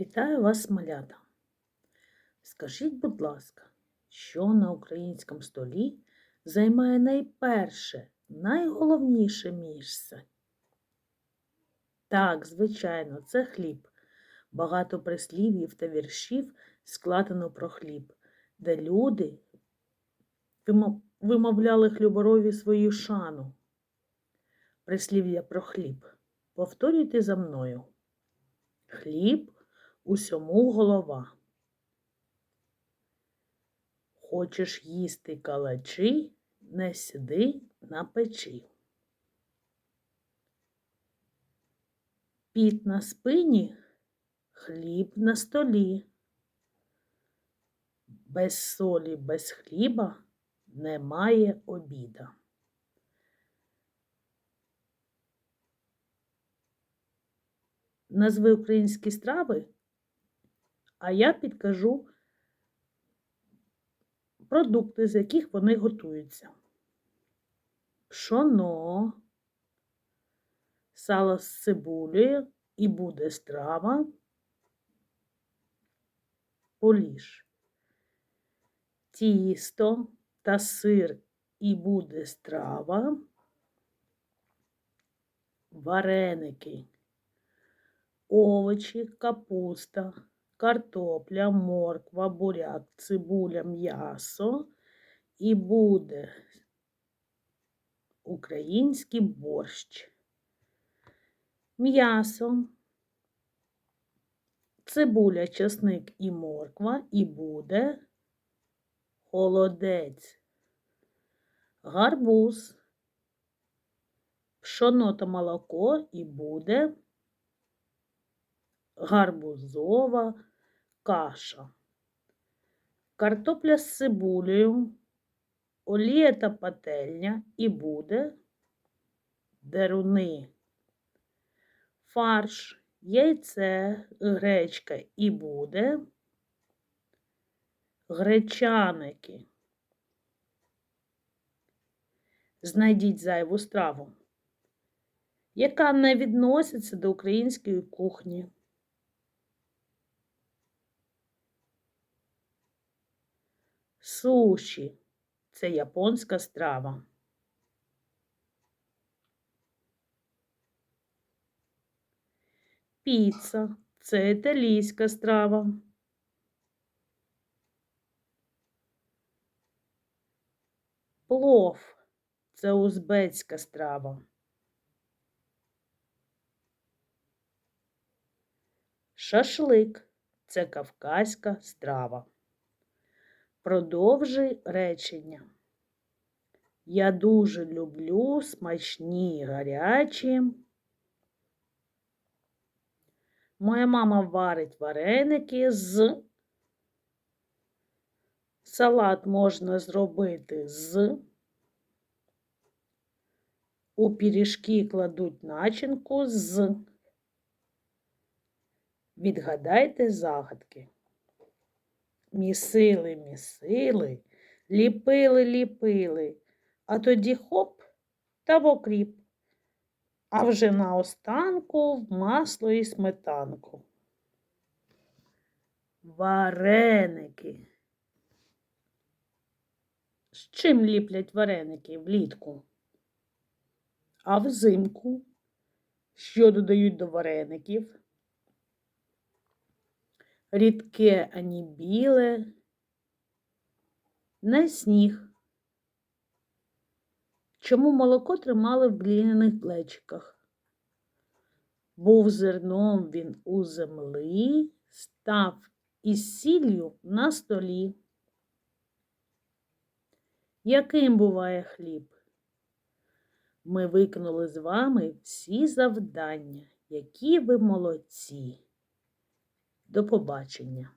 Вітаю вас, малята. Скажіть, будь ласка, що на українському столі займає найперше, найголовніше місце? Так, звичайно, це хліб. Багато прислів'їв та віршів складено про хліб, де люди вимовляли хліборові свою шану. Прислів'я про хліб. Повторюйте за мною. Хліб усьому голова. Хочеш їсти калачі, не сиди на печі. Піт на спині, хліб на столі. Без солі, без хліба немає обіда. Назви українські страви, а я підкажу продукти, з яких вони готуються. Пшоно, сало з цибулею і буде страва, поліж, тісто та сир і буде страва, вареники. Овочі, капуста, картопля, морква, буряк, цибуля, м'ясо. І буде український борщ. М'ясо, цибуля, чесник і морква. І буде холодець, гарбуз, пшоно та молоко. І буде гарбузова каша, картопля з цибулею, олія та пательня і буде деруни, фарш, яйце, гречка і буде гречаники. Знайдіть зайву страву, яка не відноситься до української кухні. Суші це японська страва. Піца це італійська страва. Плов це узбецька страва. Шашлик це кавказька страва. Продовжуй речення. Я дуже люблю смачні гарячі. Моя мама варить вареники з. Салат можна зробити з. У пиріжки кладуть начинку з. Відгадайте загадки. Місили, місили, ліпили, ліпили, а тоді хоп та в окріп, а вже наостанку в масло і сметанку. Вареники. З чим ліплять вареники влітку? А взимку? Що додають до вареників? Рідке ані біле, не сніг. Чому молоко тримали в глиняних плечиках? Був зерном він у землі, став із сіллю на столі. Яким буває хліб? Ми виконали з вами всі завдання, які ви молодці. До побачення!